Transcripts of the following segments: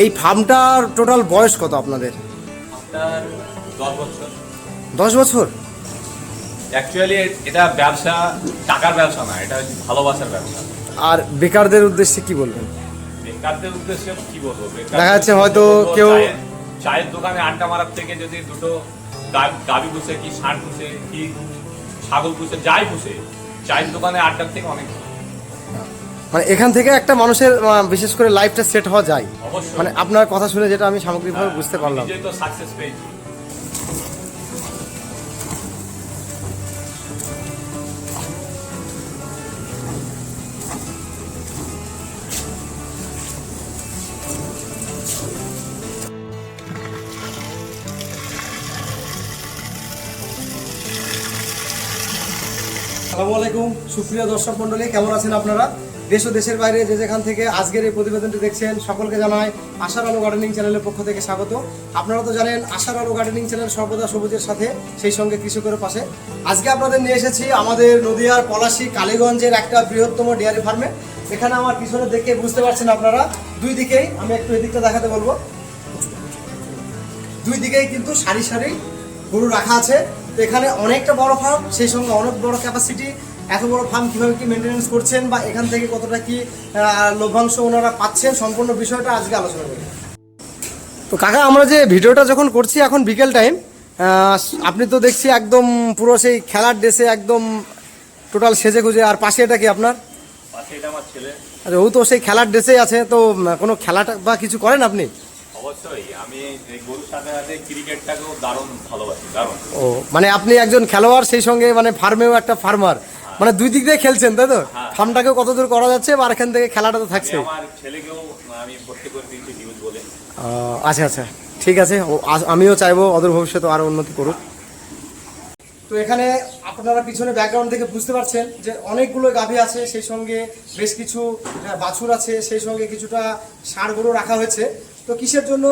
এই ফার্মটার টোটাল বয়স কত আপনাদের? দশ বছর। অ্যাকচুয়ালি এটা ব্যবসা টাকার ব্যবসা না এটা ভালোবাসার ব্যবসা। আর বেকারদের উদ্দেশ্যে কি বলবেন? বেকারদের উদ্দেশ্যে কি বলব? দেখা যাচ্ছে হয়তো কেউ- চায়ের- দোকানে আড্ডা মারার থেকে যদি দুটো গা- গাভী পুষে কি ষাঁড় পুষে কি ছাগল পুষে যাই পুষে চায়ের দোকানে আড্ডার থেকে অনেক। মানে এখান থেকে একটা মানুষের আহ, বিশেষ করে লাইফটা সেট হওয়া যায়। মানে আপনার কথা শুনে যেটা আমি সামগ্রিকভাবে বুঝতে পারলাম। আসসালামু আলাইকুম সুপ্রিয় দর্শক মণ্ডলী কেমন আছেন আপনারা? দেশ ও দেশের বাইরে যে যেখান থেকে আজকের এই প্রতিবেদনটি দেখছেন, সকলকে জানায় আশার আলো গার্ডেনিং চ্যানেলের পক্ষ থেকে স্বাগত। আপনারা তো জানেন, আশার আলো গার্ডেনিং চ্যানেল সর্বদা সবুজের সাথে, সেই সঙ্গে কৃষকের পাশে। আজকে আপনাদের নিয়ে এসেছি আমাদের নদিয়ার পলাশী কালীগঞ্জের একটা বৃহত্তম ডেয়ারি ফার্মে এখানে আমার পিছনে দেখে বুঝতে পারছেন আপনারা, দুই দিকেই, আমি একটু এদিকটা দেখাতে বলব। দুই দিকেই কিন্তু সারি সারি গরু রাখা আছে। তো এখানে অনেকটা বড় ফার্ম সেই সঙ্গে অনেক বড় ক্যাপাসিটি এত বড় ফার্ম কীভাবে কি মেনটেনেন্স করছেন বা এখান থেকে কতটা কি লভ্যাংশ ওনারা পাচ্ছেন সম্পূর্ণ বিষয়টা আজকে আলোচনা করি তো কাকা আমরা যে ভিডিওটা যখন করছি এখন বিকেল টাইম আপনি তো দেখছি একদম পুরো সেই খেলার ড্রেসে একদম টোটাল সেজে গুজে আর পাশে এটা কি আপনার? পাশে এটা আমার ছেলে। আচ্ছা ও তো সেই খেলার ড্রেসেই আছে তো কোনো খেলাটা বা কিছু করেন আপনি? অবশ্যই আমি গরুর সাথে সাথে ক্রিকেটটাকেও দারুণ ভালোবাসি দারুণ। ও মানে আপনি একজন খেলোয়াড় সেই সঙ্গে মানে ফার্মেও একটা ফার্মার মানে দুই দিক দিয়ে খেলছেন তাই তো? ফার্মটাকে ফার্মটাকেও কত দূর করা যাচ্ছে আর এখান থেকে খেলাটা তো থাকছে। আচ্ছা আচ্ছা। ঠিক আছে আমিও চাইব অদূর ভবিষ্যতে আরও উন্নতি করুক। তো এখানে আপনারা পিছনে ব্যাকগ্রাউন্ড থেকে বুঝতে পারছেন যে অনেকগুলো গাভী আছে, সেই সঙ্গে বেশ কিছু বাছুর আছে, সেই সঙ্গে কিছুটা ষাঁড় গরু রাখা হয়েছে। তো কিসের জন্য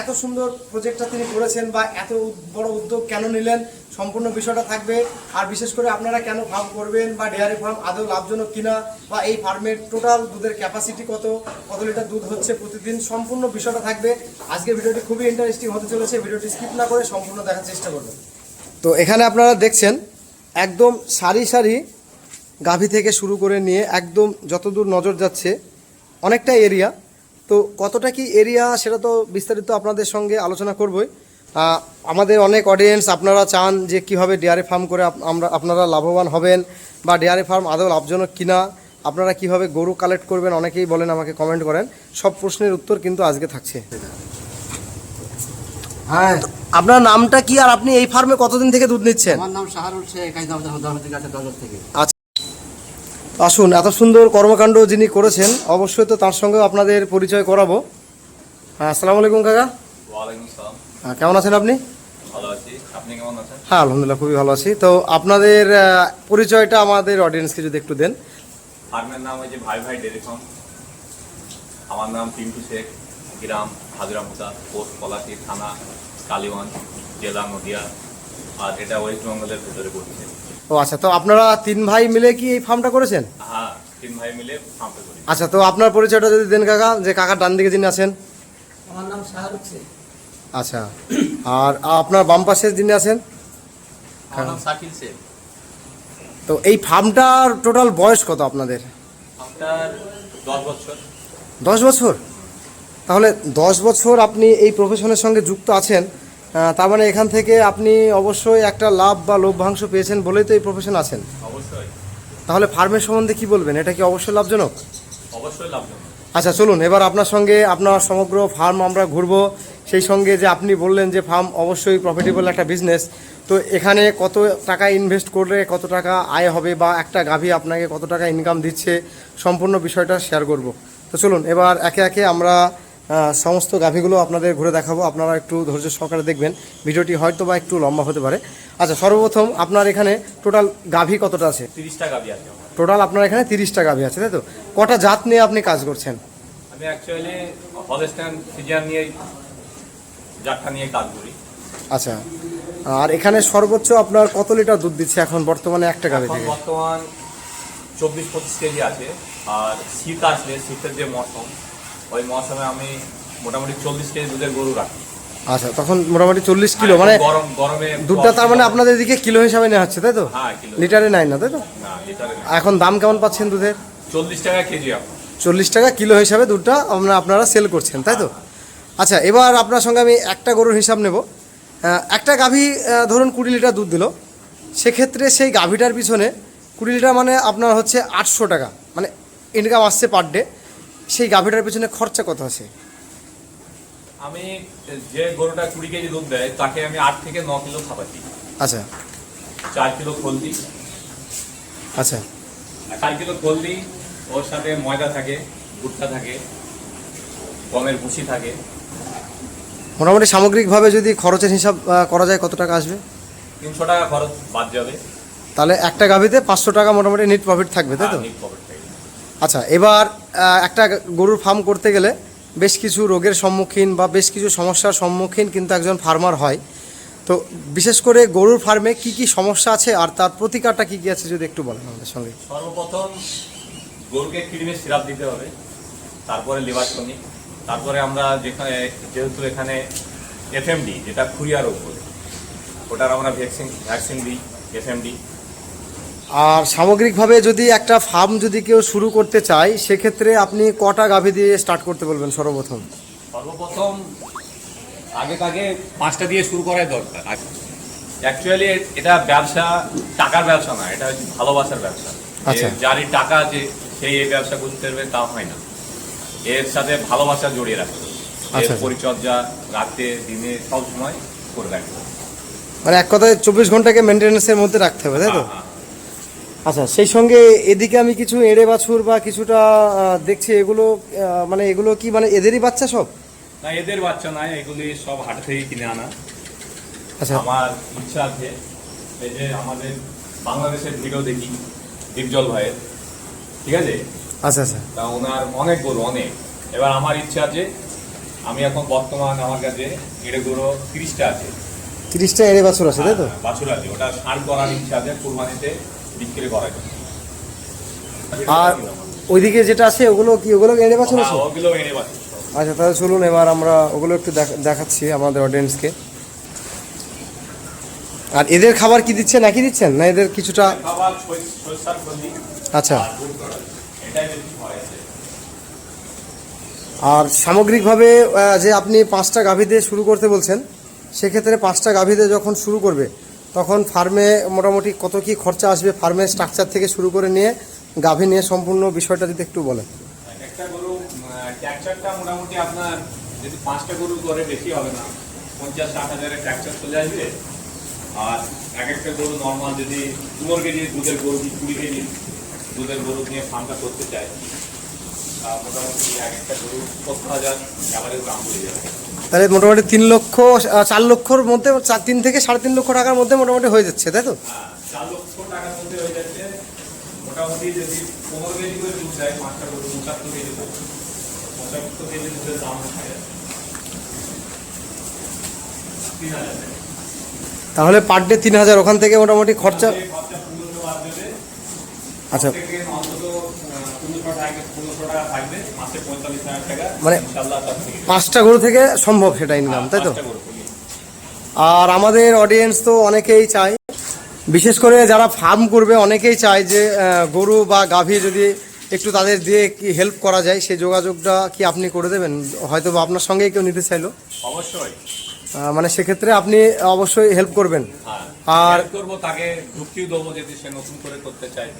এত সুন্দর প্রজেক্টটা তিনি করেছেন বা এত বড় উদ্যোগ কেন নিলেন, সম্পূর্ণ বিষয়টা থাকবে। আর বিশেষ করে আপনারা কেন ফার্ম করবেন বা ডেয়ারি ফার্ম আদৌ লাভজনক কিনা বা এই ফার্মের টোটাল দুধের ক্যাপাসিটি কত কত লিটার দুধ হচ্ছে প্রতিদিন, সম্পূর্ণ বিষয়টা থাকবে। আজকে ভিডিওটি খুবই ইন্টারেস্টিং হতে চলেছে। ভিডিওটি স্কিপ না করে সম্পূর্ণ দেখার চেষ্টা করবেন। তো এখানে আপনারা দেখছেন, একদম সারি সারি গাভী থেকে শুরু করে নিয়ে একদম যতদূর নজর যাচ্ছে, অনেকটা এরিয়া তো কতটা কি এরিয়া সেটা তো বিস্তারিত আপনাদের সঙ্গে আলোচনা করবই। আমাদের অনেক অডিয়েন্স আপনারা চান যে কীভাবে ডেয়ারি ফার্ম করে আমরা, আপনারা লাভবান হবেন বা ডেয়ারি ফার্ম আদৌ লাভজনক কিনা, আপনারা কীভাবে গরু কালেক্ট করবেন, অনেকেই বলেন আমাকে কমেন্ট করেন, সব প্রশ্নের উত্তর কিন্তু আজকে থাকছে। হ্যাঁ। আপনার নামটা কি আর আপনি এই ফার্মে কতদিন থেকে দুধ নিচ্ছেন? আমার নাম শাহরুল শেখ থেকে আছে দশ থেকে। আচ্ছা। আসুন এত সুন্দর কর্মকাণ্ড যিনি করেছেন অবশ্যই তো তার সঙ্গেও আপনাদের পরিচয় করাবো। হ্যাঁ আসসালামু আলাইকুম কাকা। হ্যাঁ, কেমন আছেন আপনি? ভালো আছি। আপনি কেমন আছেন? হ্যাঁ আলহামদুলিল্লাহ খুবই ভালো আছি। তো আপনাদের পরিচয়টা আমাদের অডিয়েন্সকে যদি একটু দেন। ফার্মের নাম হয়েছে ভাই ভাই ডেরি ফার্ম আমার নাম পিন্টু শেখ। গ্রাম হাজরামুতা পোস্ট পলাশি থানা কালীগঞ্জ জেলা নদিয়া আর এটা ওয়েস্ট বেঙ্গলের ভেতরে পড়ছে। ও আচ্ছা তো আপনারা তিন ভাই মিলে কি এই ফার্মটা করেছেন? হ্যাঁ তিন ভাই মিলে ফার্মটা করি আচ্ছা তো আপনার পরিচয়টা যদি দেন কাকা যে কাকার ডান দিকে যিনি আছেন। আমার নাম শাহরুখ শেখ। আচ্ছা আর আপনার বাম পাশে যিনি আছেন? আমার নাম শাকিল শেখ। তো এই ফার্মটার টোটাল বয়স কত আপনাদের? আপনার দশ বছর। দশ বছর? তাহলে দশ বছর আপনি এই প্রফেশনের সঙ্গে যুক্ত আছেন তার মানে এখান থেকে আপনি অবশ্যই একটা লাভ বা লভ্যাংশ পেয়েছেন বলেই তো এই প্রফেশন আছেন। অবশ্যই। তাহলে ফার্মের সম্বন্ধে কি বলবেন? এটা কি অবশ্যই লাভজনক? অবশ্যই লাভজনক। আচ্ছা চলুন এবার আপনার সঙ্গে আপনার সমগ্র ফার্ম আমরা ঘুরবো। সেই সঙ্গে যে আপনি বললেন যে ফার্ম অবশ্যই প্রফিটেবল একটা বিজনেস তো এখানে কত টাকা ইনভেস্ট করলে কত টাকা আয় হবে বা একটা গাভী আপনাকে কত টাকা ইনকাম দিচ্ছে সম্পূর্ণ বিষয়টা শেয়ার করব। তো চলুন এবার একে একে আমরা সমস্ত গাভীগুলো আপনাদের ঘুরে দেখাবো। আপনারা একটু ধৈর্য সহকারে দেখবেন। ভিডিওটি হয়তো বা একটু লম্বা হতে পারে। আচ্ছা সর্বপ্রথম আপনার এখানে টোটাল গাভী কতটা আছে? তিরিশটা গাবি আছে টোটাল আপনার এখানে তিরিশটা গাভী আছে তাই তো? কটা জাত নিয়ে আপনি কাজ করছেন? আমি অ্যাকচুয়ালি হলস্টাইন ফিজিয়ান নিয়ে জাটটা নিয়ে কাজ করি। আচ্ছা আর এখানে সর্বোচ্চ আপনার কত লিটার দুধ দিচ্ছে এখন বর্তমানে একটা গাভী থেকে? বর্তমান চব্বিশ পঁচিশ কেজি আছে আর শীত আসলে শীতের যে মৌসুম ওই মৌসুমে আমি মোটামুটি চল্লিশ কেজি দুধের গরু রাখি। আচ্ছা তখন মোটামুটি চল্লিশ কিলো মানে গরম গরমে দুধটা তার মানে আপনাদের এদিকে কিলো হিসাবে নেওয়া হচ্ছে তাই তো। হ্যাঁ লিটারে নেয় না তাই তো? এখন দাম কেমন পাচ্ছেন দুধের? চল্লিশ টাকা কেজি চল্লিশ টাকা কিলো হিসাবে দুধটা আপনারা আপনারা সেল করছেন তাই তো? আচ্ছা এবার আপনার সঙ্গে আমি একটা গরুর হিসাব নেব। একটা গাভী ধরুন কুড়ি লিটার দুধ দিল। সেক্ষেত্রে সেই গাভীটার পিছনে কুড়ি লিটার মানে আপনার হচ্ছে আটশো টাকা মানে ইনকাম আসছে পার ডে সেই গাভীটার পিছনে খরচা কত আছে? আমি যে গরুটা কুড়ি কেজি দুধ দেয় তাকে আমি আট থেকে ন কিলো খাবার দিই আচ্ছা। চার কিলো খোল দিই। আচ্ছা। চার কিলো খোল দিই ওর সাথে ময়দা থাকে ভুট্টা থাকে গমের ভুসি থাকে। মোটামুটি সামগ্রিকভাবে যদি খরচের হিসাব করা যায় কত টাকা আসবে? তিনশো টাকা খরচ বাদ যাবে। তাহলে একটা গাভীতে পাঁচশো টাকা মোটামুটি নেট প্রফিট থাকবে তাই তো? পকেট আচ্ছা এবার একটা গরুর ফার্ম করতে গেলে বেশ কিছু রোগের সম্মুখীন বা বেশ কিছু সমস্যার সম্মুখীন কিন্তু একজন ফার্মার হয়। তো বিশেষ করে গরুর ফার্মে কি কি সমস্যা আছে আর তার প্রতিকারটা কি কি আছে যদি একটু বলেন আমাদের সঙ্গে। সর্বপ্রথম গরুকে ক্রিমের সিরাপ দিতে হবে, তারপরে লিভার টনিক, তারপরে আমরা যেখানে, যেহেতু এখানে এফএমডি, যেটা খুরিয়া রোগ বলে ওটার আমরা ভ্যাকসিন ভ্যাকসিন দিই, এফএমডি। আর সামগ্রিকভাবে যদি একটা ফার্ম যদি কেউ শুরু করতে চায় সেক্ষেত্রে আপনি কটা গাভী দিয়ে স্টার্ট করতে বলবেন সর্বপ্রথম সর্বপ্রথম আগে আগে পাঁচটা দিয়ে শুরু করাই দরকার অ্যাকচুয়ালি এটা ব্যবসা টাকার ব্যবসা না এটা ভালোবাসার ব্যবসা আচ্ছা। যারই টাকা আছে সেই এই ব্যবসা করতে পারবে তা হয় না এর সাথে ভালোবাসা জড়িয়ে রাখতে হবে। আচ্ছা, আচ্ছা। পরিচর্যা রাতে দিনে সব সময় করে রাখতে মানে এক কথায় চব্বিশ ঘন্টাকে মেনটেন্যান্সের মধ্যে রাখতে হবে তাই তো হ্যাঁ, হ্যাঁ। আচ্ছা সেই সঙ্গে এদিকে আমি কিছু এড়ে বাছুর বা কিছুটা দেখছি এগুলো মানে এগুলো কি মানে এদেরই বাচ্চা সব? না এদের বাচ্চা নাই এগুলি সব হাট থেকে কিনে আনা। আচ্ছা। আমার ইচ্ছা আছে এই যে আমাদের বাংলাদেশের ভিডিও দেখি দীপজল ভাইয়ের। ঠিক আছে? আচ্ছা আচ্ছা। তা ওনার অনেক গরু অনেক। এবার আমার ইচ্ছা আছে আমি এখন বর্তমান আমার কাছে এড়ে গরু তিরিশটা আছে। তিরিশটা এড়ে বাছুর আছে তাই তো? হ্যাঁ, বাছুর আছে। ওটা সার করার ইচ্ছা আছে কুরবানিতে। বিক্রি জন্য আর ওইদিকে যেটা আছে ওগুলো কি ওগুলো বাছুর আছে হ্যাঁ, ওগুলো এনে সব। আচ্ছা তাহলে চলুন এবার আমরা ওগুলো একটু দেখ- দেখাচ্ছি আমাদের অডিয়েন্সকে আর এদের খাবার কি দিচ্ছেন একই দিচ্ছেন? না এদের কিছুটা আচ্ছা। আর করা। সামগ্রিকভাবে যে আপনি পাঁচটা গাভী দিয়ে শুরু করতে বলছেন সেক্ষেত্রে পাঁচটা গাভী দিয়ে যখন শুরু করবে তখন ফার্মে মোটামুটি কত কি খরচা আসবে ফার্মের স্ট্রাকচার থেকে শুরু করে নিয়ে গাভী নিয়ে সম্পূর্ণ বিষয়টা যদি একটু বলেন। একটা গরু ট্র্যাকচারটা মোটামুটি আপনার যদি পাঁচটা গরু বেশি হবে না, পঞ্চাশ, ষাট হাজারের ট্র্যাকচার চলে আর এক একটা গরু নর্মাল যদি কেজি দুধের গরু কুড়ি কেজি দুধের গরু নিয়ে ফার্মটা চায় মোটামুটি এক একটা গরু সত্তর হাজার দাম পড়ে যাবে। তাহলে মোটামুটি তিন লক্ষ চার লক্ষর মধ্যে তিন থেকে সাড়ে তিন লক্ষ টাকার মধ্যে মোটামুটি হয়ে যাচ্ছে তাই তো? হ্যাঁ চার লক্ষ টাকার মধ্যে যাচ্ছে। মোটামুটি যদি পনেরো কেজি করে দুধ দেয় পাঁচটা গরু পঁচাত্তর কেজি পঁচাত্তর কেজি দুধের দাম যাচ্ছে তিন হাজার টাকা। তাহলে পার ডে তিন হাজার ওখান থেকে মোটামুটি খরচা আচ্ছা থেকে অন্তত পনেরোশো টাকা পনেরোশো টাকা থাকবে মাসে পঁয়তাল্লিশ হাজার টাকা মানে- পাঁচটা গরু থেকে সম্ভব সেটা ইনকাম তাই তো। আর আমাদের অডিয়েন্স তো অনেকেই চায় বিশেষ করে যারা ফার্ম করবে অনেকেই চায় যে গরু বা গাভী যদি একটু তাদের দিয়ে কি হেল্প করা যায় সেই যোগাযোগটা কি আপনি করে দেবেন? হয়তো বা আপনার সঙ্গেই কেউ নিতে চাইলো। অবশ্যই। মানে সেক্ষেত্রে আপনি অবশ্যই হেল্প করবেন। আর- করব তাকে যুক্তিও দেবো যদি সে নতুন করে করতে চায়।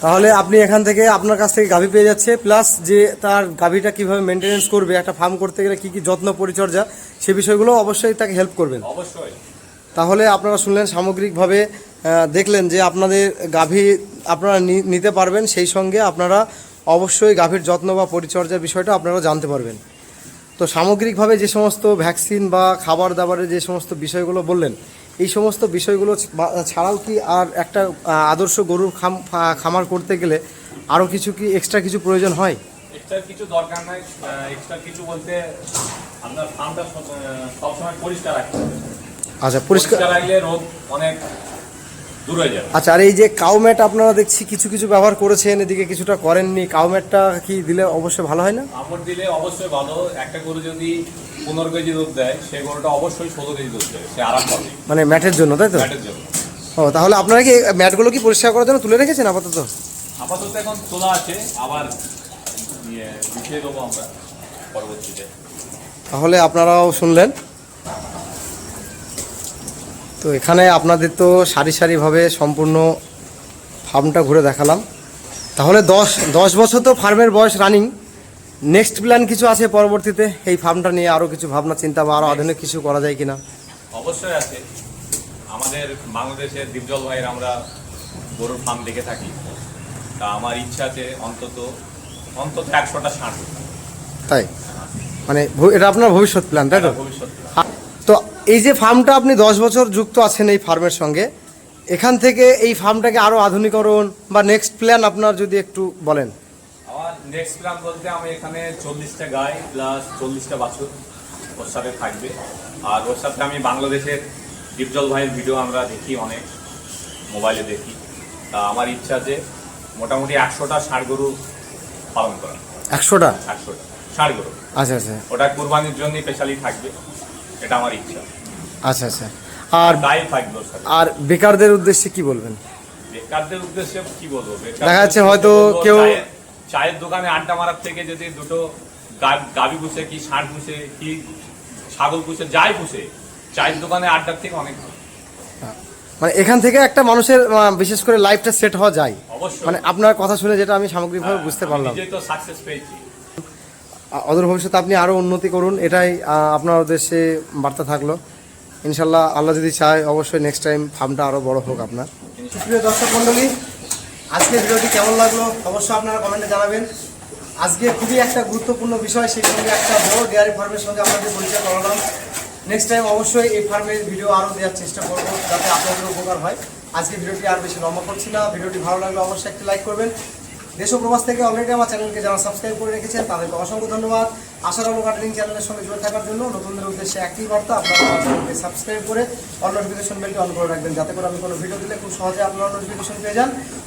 তাহলে আপনি এখান থেকে আপনার কাছ থেকে গাভী পেয়ে যাচ্ছে প্লাস যে তার গাভীটা কীভাবে মেনটেনেন্স করবে একটা ফার্ম করতে গেলে কি কি যত্ন পরিচর্যা সে বিষয়গুলো অবশ্যই তাকে হেল্প করবেন। অবশ্যই। তাহলে আপনারা শুনলেন সামগ্রিকভাবে দেখলেন যে আপনাদের গাভী আপনারা নিতে পারবেন সেই সঙ্গে আপনারা অবশ্যই গাভীর যত্ন বা পরিচর্যার বিষয়টা আপনারা জানতে পারবেন। তো সামগ্রিকভাবে যে সমস্ত ভ্যাকসিন বা খাবার দাবারের যে সমস্ত বিষয়গুলো বললেন এই সমস্ত বিষয়গুলো ছাড়াও কি আর একটা আদর্শ গরুর খাম খামার করতে গেলে আরও কিছু কি এক্সট্রা কিছু প্রয়োজন হয়? এক্সট্রা কিছু দরকার নাই এক্সট্রা কিছু বলতে আপনার ফার্মটা সবসময় পরিষ্কার রাখতে হবে। আচ্ছা পরিষ্কার রাখলে রোগ অনেক দূর হয়ে যাবে। আচ্ছা আর এই যে কাউ ম্যাট আপনারা দেখছি কিছু কিছু ব্যবহার করেছেন এদিকে কিছুটা করেননি কাউ ম্যাটটা কি দিলে অবশ্যই ভালো হয় না? আমর দিলে অবশ্যই ভালো একটা গরু যদি পনেরো কেজি দুধ দেয় সে গরুটা অবশ্যই ষোলো কেজি দুধ দেবে সে আরাম পাবে। মানে ম্যাটের জন্য তাই তো? ফ্যাটের জন্য। ও তাহলে আপনারা কি ম্যাটগুলো কি পরিষ্কার করার জন্য তুলে রেখেছেন আপাতত? আপাতত এখন তোলা আছে আবার ইয়ে দেবো আমরা পরবর্তীতে। তাহলে আপনারাও শুনলেন। তো এখানে আপনাদের তো সারি সারিভাবে সম্পূর্ণ ফার্মটা ঘুরে দেখালাম। তাহলে দশ দশ বছর তো ফার্মের বয়স রানিং নেক্সট প্ল্যান কিছু আছে পরবর্তীতে? এই ফার্মটা নিয়ে আরও কিছু ভাবনা চিন্তা বা আরও আধুনিক কিছু করা যায় কিনা? অবশ্যই আছে। আমাদের বাংলাদেশের দ্বীপজল ভাইয়ের আমরা গরুর ফার্ম দেখে থাকি। তা আমার ইচ্ছা আছে অন্তত অন্তত একশোটা ষাঁড়। তাই? মানে এটা আপনার ভবিষ্যৎ প্ল্যান তাই তো? তো এই যে ফার্মটা আপনি দশ বছর যুক্ত আছেন এই ফার্মের সঙ্গে এখান থেকে এই ফার্মটাকে আরও আধুনিকরণ বা নেক্সট প্ল্যান আপনার যদি একটু বলেন। নেক্সট প্ল্যান বলতে আমি এখানে চল্লিশটা গাই প্লাস চল্লিশটা বাছুর ওর সাথে থাকবে। আর ওর সাথে আমি বাংলাদেশের দীপজল ভাইয়ের ভিডিও আমরা দেখি অনেক মোবাইলে দেখি। তা আমার ইচ্ছা আছে মোটামুটি একশোটা ষাড় গরু পালন করা। একশোটা? একশোটা। ষাড় গরু। আচ্ছা আচ্ছা। ওটা কোরবানির জন্য স্পেশালি থাকবে এটা আমার ইচ্ছা। আচ্ছা আচ্ছা। আর গাই থাকবে ওর সাথে। আর বেকারদের উদ্দেশ্যে কি বলবেন? বেকারদের উদ্দেশ্যে কি বলব? দেখা যাচ্ছে হয়তো কেউ- চায়ের- দোকানে আড্ডা মারার থেকে যদি দুটো গা- গাভী পুষে কি ষাঁড় পুষে কি ছাগল পুষে যাই পুষে চায়ের দোকানে আড্ডার থেকে অনেক ভালো। মানে এখান থেকে একটা মানুষের বিশেষ করে লাইফটা সেট হওয়া যায়। মানে আপনার কথা শুনে যেটা আমি সামগ্রিকভাবে বুঝতে পারলাম। তো সাকসেস পেয়েছি। অদূর ভবিষ্যতে আপনি আরও উন্নতি করুন এটাই আপনার উদ্দেশ্যে বার্তা থাকল। ইনশাল্লাহ আল্লাহ যদি চায় অবশ্যই নেক্সট টাইম ফার্মটা আরও বড় হোক আপনার। প্রিয় দর্শক মণ্ডলী আজকের ভিডিওটি কেমন লাগল অবশ্যই আপনারা কমেন্টে জানাবেন। আজকে খুবই একটা গুরুত্বপূর্ণ বিষয়, সেই সঙ্গে একটা বড় ডেয়ারি ফার্মের সঙ্গে আপনাদের পরিচয় করালাম। নেক্সট টাইম অবশ্যই এই ফার্মের ভিডিও আরও দেওয়ার চেষ্টা করব, যাতে আপনাদের উপকার হয়। আজকে ভিডিওটি আর বেশি লম্বা করছি না, ভিডিওটি ভালো লাগলে অবশ্যই একটি লাইক করবেন। দেশ প্রবাস থেকে অলরেডি আমার চ্যানেলকে যারা সাবস্ক্রাইব করে রেখেছেন, তাদেরকে অসংখ্য ধন্যবাদ। আশার আলো গার্ডেনিং চ্যানেলের সঙ্গে জুড়ে থাকার জন্য নতুনদের উদ্দেশ্যে একই বার্তা, আপনারা আমার চ্যানেলকে সাবস্ক্রাইব করে অল নোটিফিকেশন বেলটি অন করে রাখবেন, যাতে করে আমি কোনো ভিডিও দিলে খুব সহজে আপনারা নোটিফিকেশন পেয়ে যান।